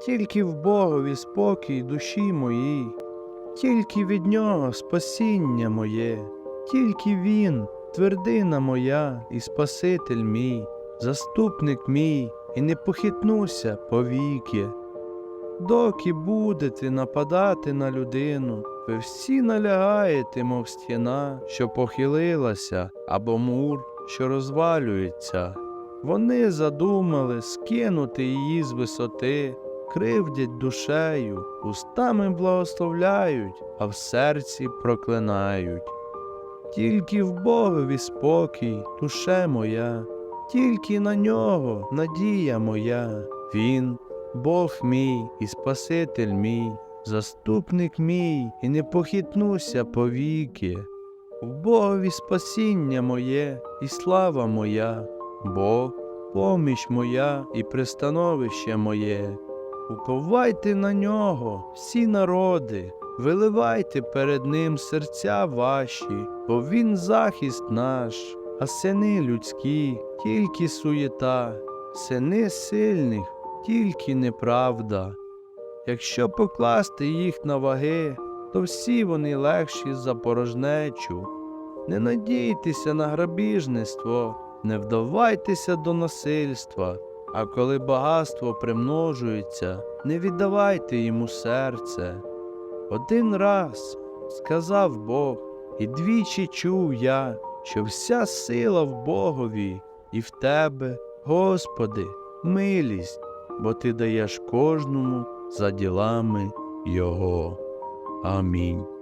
тільки в Богові спокій душі моїй, тільки від нього спасіння моє, тільки Він, твердина моя і Спаситель мій, заступник мій, і не похитнуся повіки. Доки будете нападати на людину, ви всі налягаєте, мов стіна, що похилилася, або мур, що розвалюється. Вони задумали скинути її з висоти, кривдять душею, устами благословляють, а в серці проклинають. Тільки в Богові спокій, душе моя, тільки на нього надія моя, Він, Бог мій і Спаситель мій, заступник мій, і не похитнуся повіки. В Богові спасіння моє і слава моя, Бог, поміч моя і пристановище моє. Уповайте на нього, всі народи, виливайте перед ним серця ваші, бо він захист наш, а сини людські, тільки суєта, сини сильних, тільки неправда. Якщо покласти їх на ваги, то всі вони легші за порожнечу. Не надійтеся на грабіжництво, не вдавайтеся до насильства, а коли багатство примножується, не віддавайте йому серце. Один раз сказав Бог, і двічі чув я, що вся сила в Богові, і в тебе, Господи, милість, бо ти даєш кожному за ділами Його. Амінь.